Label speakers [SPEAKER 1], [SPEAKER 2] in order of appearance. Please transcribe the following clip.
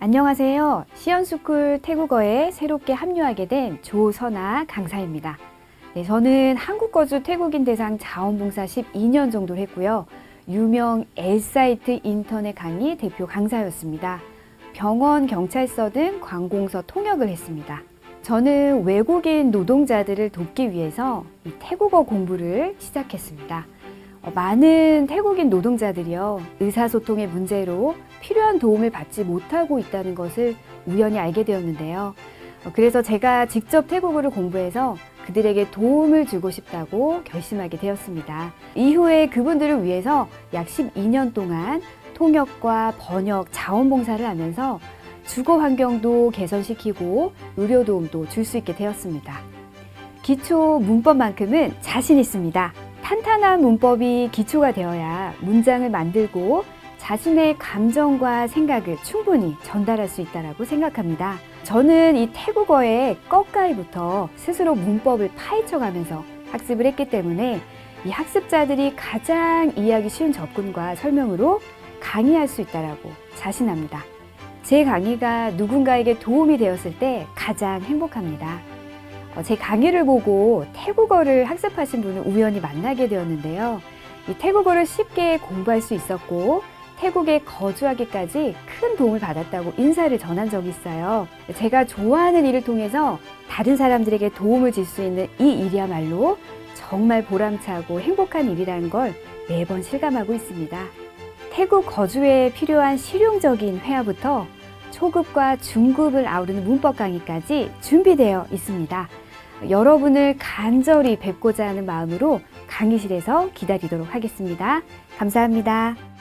[SPEAKER 1] 안녕하세요. 시연스쿨 태국어에 새롭게 합류하게 된 조선아 강사입니다. 네, 저는 한국 거주 태국인 대상 자원봉사 12년 정도를 했고요. 유명 L사이트 인터넷 강의 대표 강사였습니다. 병원, 경찰서 등 관공서 통역을 했습니다. 저는 외국인 노동자들을 돕기 위해서 이 태국어 공부를 시작했습니다. 어, 많은 태국인 노동자들이요, 의사소통의 문제로 필요한 도움을 받지 못하고 있다는 것을 우연히 알게 되었는데요. 어, 그래서 제가 직접 태국어를 공부해서 그들에게 도움을 주고 싶다고 결심하게 되었습니다. 이후에 그분들을 위해서 약 12년 동안 통역과 번역, 자원봉사를 하면서 주거 환경도 개선시키고 의료 도움도 줄 수 있게 되었습니다. 기초 문법만큼은 자신 있습니다. 탄탄한 문법이 기초가 되어야 문장을 만들고 자신의 감정과 생각을 충분히 전달할 수 있다고 생각합니다. 저는 이 태국어의 꺽가이부터 스스로 문법을 파헤쳐가면서 학습을 했기 때문에 이 학습자들이 가장 이해하기 쉬운 접근과 설명으로 강의할 수 있다라고 자신합니다. 제 강의가 누군가에게 도움이 되었을 때 가장 행복합니다. 어, 제 강의를 보고 태국어를 학습하신 분을 우연히 만나게 되었는데요. 이 태국어를 쉽게 공부할 수 있었고 태국에 거주하기까지 큰 도움을 받았다고 인사를 전한 적이 있어요. 제가 좋아하는 일을 통해서 다른 사람들에게 도움을 줄 수 있는 이 일이야말로 정말 보람차고 행복한 일이라는 걸 매번 실감하고 있습니다. 태국 거주에 필요한 실용적인 회화부터 초급과 중급을 아우르는 문법 강의까지 준비되어 있습니다. 여러분을 간절히 뵙고자 하는 마음으로 강의실에서 기다리도록 하겠습니다. 감사합니다.